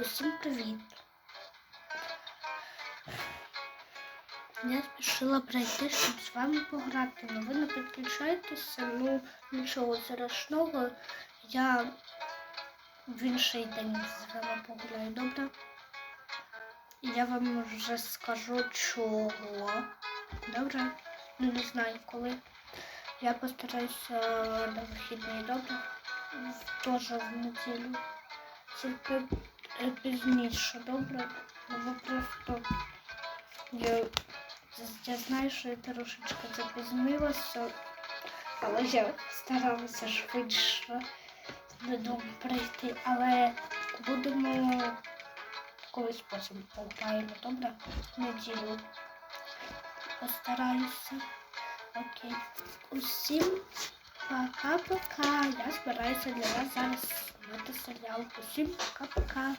Усім привіт. Я спішила прийти, щоб з вами пограти, але ви не підключайтеся, ну нічого страшного. Я в інший день з вами погуляю, добре? Я вам вже скажу чого. Добре? Ну не знаю коли. Я постараюся на вихідний, добре? Теж в неділю. Тільки пізніше, добре? Ви просто я, я знаю, що я трошечки запізнилася, але я старалася швидше додому прийти, але будемо колись потім пограємо, добре? Неділю. Постараюся. Окей. Усім пока-пока. Я збираюся для вас зараз знімати серіал. Усім пока-пока.